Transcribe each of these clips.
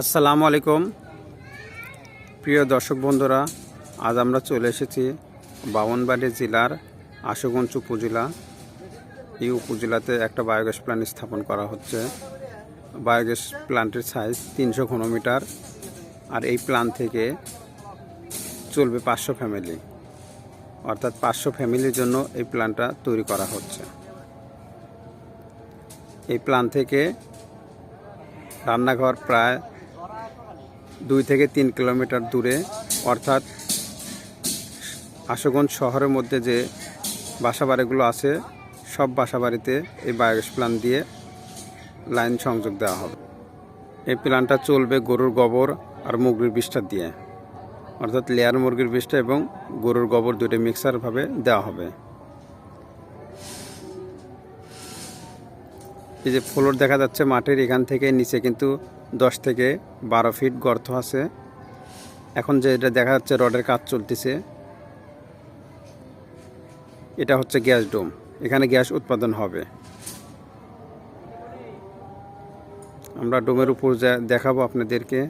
আসসালামু আলাইকুম। প্রিয় দর্শক বন্ধুরা, আজ আমরা চলে এসেছি বামনবাড়ি জেলার আশুগঞ্জ উপজেলা। এই উপজেলাতে একটা বায়োগ্যাস প্ল্যান্ট স্থাপন করা হচ্ছে। বায়োগ্যাস প্ল্যান্টের সাইজ তিনশো ঘনমিটার আর এই প্ল্যান্ট থেকে চলবে পাঁচশো ফ্যামিলি অর্থাৎ পাঁচশো ফ্যামিলির জন্য এই প্ল্যানটা তৈরি করা হচ্ছে। এই প্ল্যান থেকে রান্নাঘর প্রায় দুই থেকে তিন কিলোমিটার দূরে, অর্থাৎ আশুগঞ্জ শহরের মধ্যে যে বাসাবাড়িগুলো আছে, সব বাসাবাড়িতে এই বায়োগ্যাস প্ল্যান দিয়ে লাইন সংযোগ দেওয়া হবে। এই প্ল্যানটা চলবে গরুর গোবর আর মুরগির বিষটা দিয়ে, অর্থাৎ লেয়ার মুরগির বিষটা এবং গরুর গোবর দুটো মিক্সারভাবে দেওয়া হবে। এই যে ফ্লোর দেখা যাচ্ছে মাটির এখান থেকে, নিচে কিন্তু দশ থেকে বারো ফিট গর্ত আছে। এখন যে এটা দেখা যাচ্ছে রডের কাজ চলতেছে। এটা হচ্ছে গ্যাস ডোম। এখানে গ্যাস উৎপাদন হবে। আমরা ডোমের উপর দেখাবো আপনাদেরকে।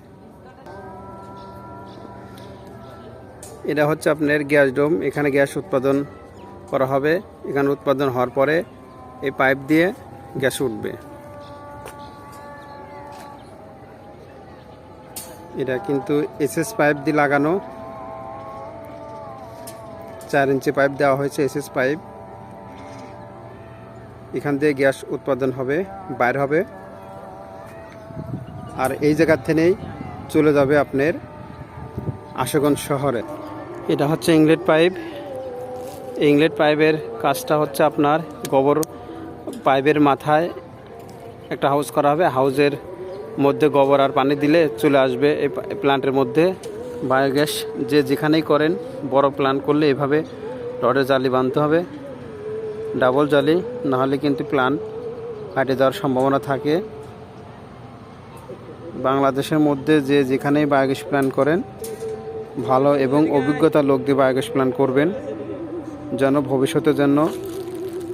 এটা হচ্ছে আপনার গ্যাস ডোম। এখানে গ্যাস উৎপাদন করা হবে। এখানে উৎপাদন হওয়ার পরে এই পাইপ দিয়ে গ্যাস উঠবে। এটা কিন্তু এসএস পাইপ দিয়ে লাগানো। চার ইঞ্চি পাইপ দেওয়া হয়েছে এসএস পাইপ এখান দিয়ে গ্যাস উৎপাদন হবে, বাইর হবে। আর এই জায়গার থেকেই চলে যাবে আপনার আশুগঞ্জ শহরে। এটা হচ্ছে ইংলেট পাইপ ইংলেট পাইপের কাজটা হচ্ছে আপনার গোবর পাইপের মাথায় একটা হাউস করা হবে। হাউসের মধ্যে গোবর আর পানি দিলে চলে আসবে এই পা- প্ল্যান্টের মধ্যে। বায়োগ্যাস যে যেখানেই করেন, বড় প্ল্যান্ট করলে এভাবে রডের জালি বাঁধতে হবে। ডাবল জালি, নাহলে কিন্তু প্ল্যান্ট ফাটে যাওয়ার সম্ভাবনা থাকে। বাংলাদেশের মধ্যে যে যেখানেই বায়োগ্যাস প্ল্যান্ট করেন, ভালো এবং অভিজ্ঞতা লোক দিয়ে বায়োগ্যাস প্ল্যান্ট করবেন। যেন ভবিষ্যতে যেন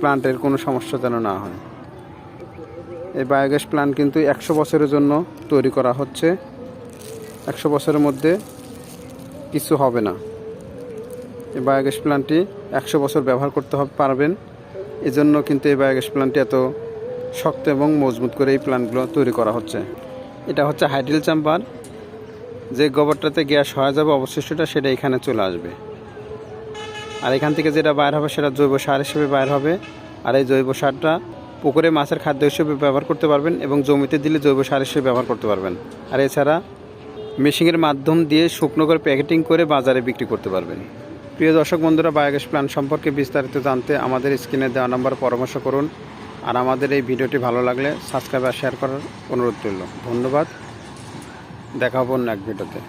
প্ল্যান্টের কোনো সমস্যা যেন না হয়। এই বায়োগ্যাস প্ল্যান্ট কিন্তু একশো বছরের জন্য তৈরি করা হচ্ছে। একশো বছরের মধ্যে কিছু হবে না। এই বায়োগ্যাস প্লান্টটি একশো বছর ব্যবহার করতে পারবেন। এজন্য কিন্তু এই বায়োগ্যাস প্লান্টটি এত শক্ত এবং মজবুত করে এই প্লান্টগুলো তৈরি করা হচ্ছে। এটা হচ্ছে হাইড্রিল চাম্পার যে গোবরটাতে গ্যাস হয়ে যাবে, অবশিষ্টটা সেটা এখানে চলে আসবে। আর এখান থেকে যেটা বাইর হবে সেটা জৈব সার হিসেবে বাইর হবে। আর এই জৈব সারটা পুকুরে মাছের খাদ্য হিসেবে ব্যবহার করতে পারবেন এবং জমিতে দিলে জৈব সার হিসেবে ব্যবহার করতে পারবেন। আর এছাড়া মেশিনের মাধ্যম দিয়ে শুকনো করে প্যাকেটিং করে বাজারে বিক্রি করতে পারবেন। প্রিয় দর্শক বন্ধুরা, বায়োগ্যাস প্ল্যান সম্পর্কে বিস্তারিত জানতে আমাদের স্ক্রিনে দেওয়া নাম্বার পরামর্শ করুন। আর আমাদের এই ভিডিওটি ভালো লাগলে সাবস্ক্রাইব আর শেয়ার করার অনুরোধ রইল। ধন্যবাদ। দেখা হব অন্য এক ভিডিওতে।